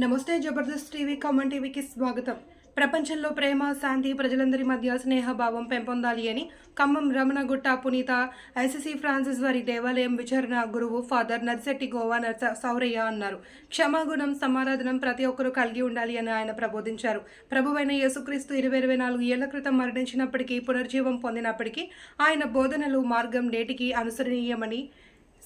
నమస్తే Jabardasth TV common టీవీకి స్వాగతం. ప్రపంచంలో ప్రేమ శాంతి ప్రజలందరి మధ్య స్నేహభావం పెంపొందాలి అని ఖమ్మం రమణగుట్ట పునీత ఐసీసీ ఫ్రాన్సిస్ వారి దేవాలయం విచారణ గురువు ఫాదర్ నర్సెట్టి గోవా నర్స సౌరయ్య అన్నారు. క్షమాగుణం సమారాధనం ప్రతి ఒక్కరూ కలిగి ఉండాలి అని ఆయన ప్రబోధించారు. ప్రభువైన యేసుక్రీస్తు ఇరవై ఇరవై నాలుగు ఏళ్ళ క్రితం మరణించినప్పటికీ పునర్జీవం పొందినప్పటికీ ఆయన బోధనలు మార్గం నేటికి అనుసరణీయమని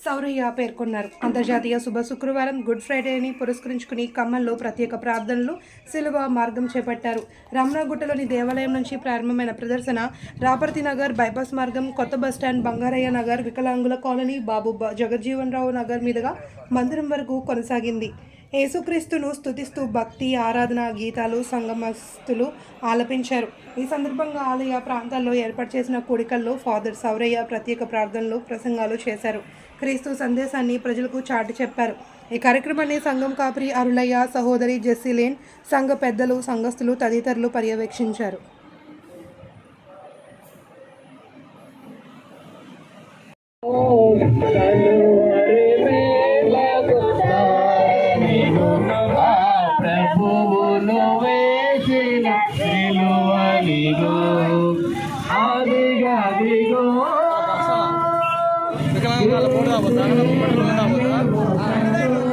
సౌరయ్య పేర్కొన్నారు. అంతర్జాతీయ శుభ శుక్రవారం గుడ్ ఫ్రైడేని పురస్కరించుకుని ఖమ్మంలో ప్రత్యేక ప్రార్థనలు సిలువ మార్గం చేపట్టారు. రమణగుట్టలోని దేవాలయం నుంచి ప్రారంభమైన ప్రదర్శన రాపర్తి నగర్ బైపాస్ మార్గం కొత్త బస్టాండ్ బంగారయ్య నగర్ వికలాంగుల కాలనీ బాబు జగజ్జీవన్ రావు నగర్ మీదుగా మందిరం వరకు కొనసాగింది. యేసుక్రీస్తును స్థుతిస్తూ భక్తి ఆరాధన గీతాలు సంగమస్తులు ఆలపించారు. ఈ సందర్భంగా ఆలయ ప్రాంతాల్లో ఏర్పాటు చేసిన కోడికల్లో ఫాదర్ సౌరయ్య ప్రత్యేక ప్రార్థనలు ప్రసంగాలు చేశారు. క్రీస్తు సందేశాన్ని ప్రజలకు చాటి చెప్పారు. ఈ కార్యక్రమాన్ని సంఘం కాపరి అరులయ్య సహోదరి జెస్సిలేన్ సంఘ పెద్దలు సంఘస్థులు తదితరులు పర్యవేక్షించారు. ప్రభువును వికలాంగాల ఫోటో రాబోతా ఫోటో రాబోతా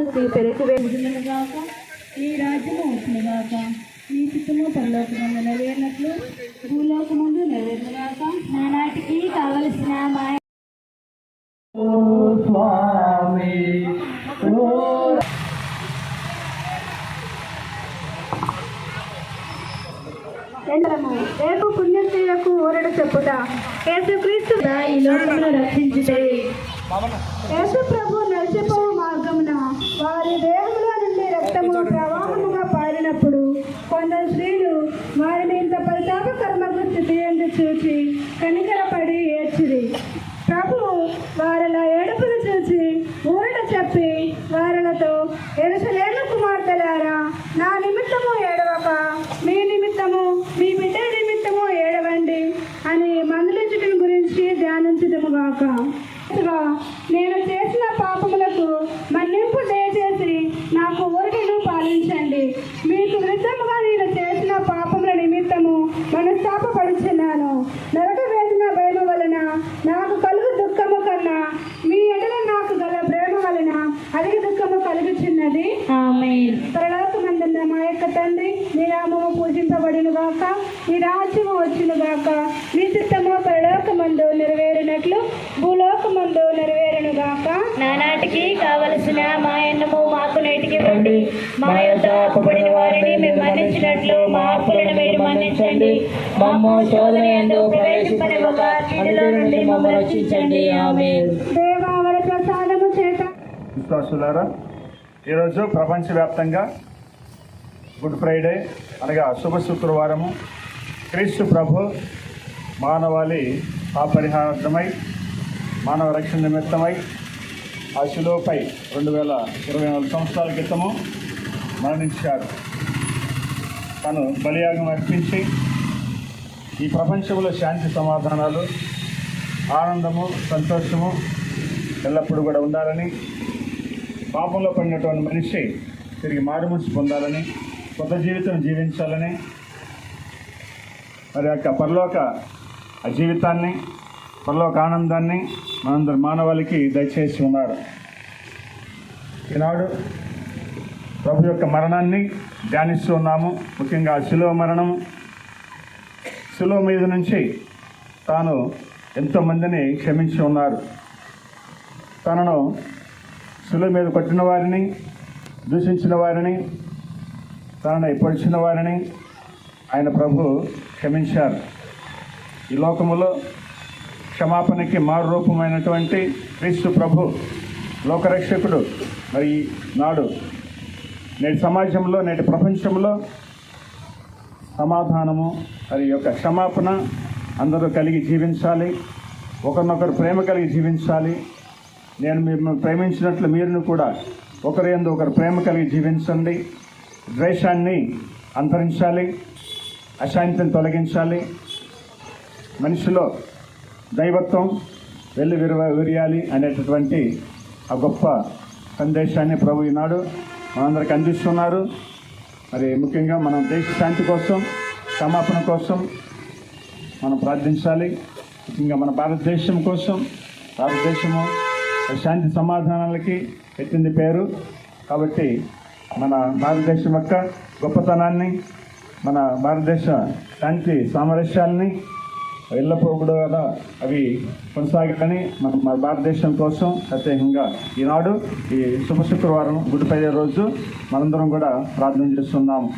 ప్రేమనంతి పెరటివేయుదునుగాక ఈ రాజ్యము వచ్చునుగాక ఈ చిత్తము పరలోకమందు నెరవేరినట్లు భూలోకమందు నెరవేరునుగాక. నానాటికి కావలసిన మా స్వామి ఓ ఎండలము రేపు పుణ్యస్త్రీలకు ఊరడ చెప్పుట యేసుక్రీస్తు ఈ లోకమును రక్షించుటే యేసు ప్రభు మార్గమున వారి దేహంలో నుండి రక్తము ప్రవాహముగా పారినప్పుడు కొందరు స్త్రీలు వారిని ఇంత పరితాపకర్మకు స్థితి ఎందు చూచి కనికరపడి ఏడ్చిరి. ప్రభు వారిల ఏడుపును చూసి ఊరట చెప్పి వారిలతో ఎరుసలేము కుమార్తెలారా నా నిమిత్తము ఏడవక మీ నిమిత్తము మీ బిడ్డ నిమిత్తము ఏడవండి అని మందలించటం గురించి ధ్యానించదముగాక నేను చేసిన పాపములకు మన్నింపు దయచేసి నాకు ఊరటను పాలించండి మీకు విరుద్ధముగా నేను చేసిన పాపముల నిమిత్తము మనస్తాపపడుచున్నాను నరక వేదన భయము వలన నాకు కలుగు దుఃఖము కన్నా మీ ఎడల నాకు గల ప్రేమ వలన అధిక దుఃఖము కలుగుచున్నది పరలోకమందున్న తండ్రి మీ నామము పూజింపబడిన గాక మీ రాజ్యము వచ్చును గాక మీ చిత్తము పరలోకమందు నెరవేరినట్లు భూలోకమందు నెరవేరును గాక నానాటికి కావలసిన మా ఎన్నము మాకు నేటికి రండి మా యొక్క అప్పుబడిన వారిని మేము మన్నించినట్లు మా అప్పులను మీరు మన్నించండి. మమ్మ శోధన ఎందు ప్రవేశింపనివ్వక కీడులో నుండి మమ్మల్ని రక్షించండి. ఆమె దేవా వర ప్రసాదము చేత. విశ్వాసులారా ఈరోజు ప్రపంచవ్యాప్తంగా గుడ్ ఫ్రైడే అనగా శుభ శుక్రవారము. క్రీస్తు ప్రభు మానవాళి పాపరిహారార్థమై మానవ రక్షణ నిమిత్తమై ఆ శిలువపై రెండు వేల ఇరవై నాలుగు సంవత్సరాల క్రితము మరణించారు. తను బలియాగం అర్పించి ఈ ప్రపంచంలో శాంతి సమాధానాలు ఆనందము సంతోషము ఎల్లప్పుడూ కూడా ఉండాలని పాపంలో పడినటువంటి మనిషి తిరిగి మారుమనసు పొందాలని కొత్త జీవితం జీవించాలని మరి యొక్క పరలోక అజీవితాన్ని జీవితాన్ని పరలోక ఆనందాన్ని మనందరి మానవాళికి దయచేసి ఉన్నారు. ఈనాడు ప్రభు యొక్క మరణాన్ని ధ్యానిస్తూ ఉన్నాము. ముఖ్యంగా శిలువ మరణం. శిలువ మీద నుంచి తాను ఎంతోమందిని క్షమించి ఉన్నారు. తనను శిలువ మీద కొట్టిన వారిని దూషించిన వారిని తనను పొడిచిన వారిని ఆయన ప్రభు క్షమించారు. ఈ లోకములో క్షమాపణకి మారు రూపమైనటువంటి క్రీస్తు ప్రభు లోకరక్షకుడు. మరి నాడు నేటి సమాజంలో నేటి ప్రపంచంలో సమాధానము మరి యొక్క క్షమాపణ అందరూ కలిగి జీవించాలి. ఒకరినొకరు ప్రేమ కలిగి జీవించాలి. నేను మిమ్మల్ని ప్రేమించినట్లు మీరును కూడా ఒకరి ఎందు ఒకరు ప్రేమ కలిగి జీవించండి. ద్వేషాన్ని అంతరించాలి అశాంతిని తొలగించాలి. మనిషిలో దైవత్వం వెళ్ళి విరవ విరియాలి అనేటటువంటి ఆ గొప్ప సందేశాన్ని ప్రభు ఈనాడు మనందరికి అందిస్తున్నారు. మరి ముఖ్యంగా మనం దేశ శాంతి కోసం క్షమాపణ కోసం మనం ప్రార్థించాలి. ముఖ్యంగా మన భారతదేశం కోసం భారతదేశము శాంతి సమాధానాలకి పెట్టింది పేరు. కాబట్టి మన భారతదేశం యొక్క గొప్పతనాన్ని మన భారతదేశ శాంతి సామరస్యాల్ని ఎల్లప్పుడూ కూడా అవి కొనసాగాలని మన మన భారతదేశం కోసం ప్రత్యేకంగా ఈనాడు ఈ శుభ శుక్రవారం గుడి రోజు మనందరం కూడా ప్రార్థన చేస్తున్నాము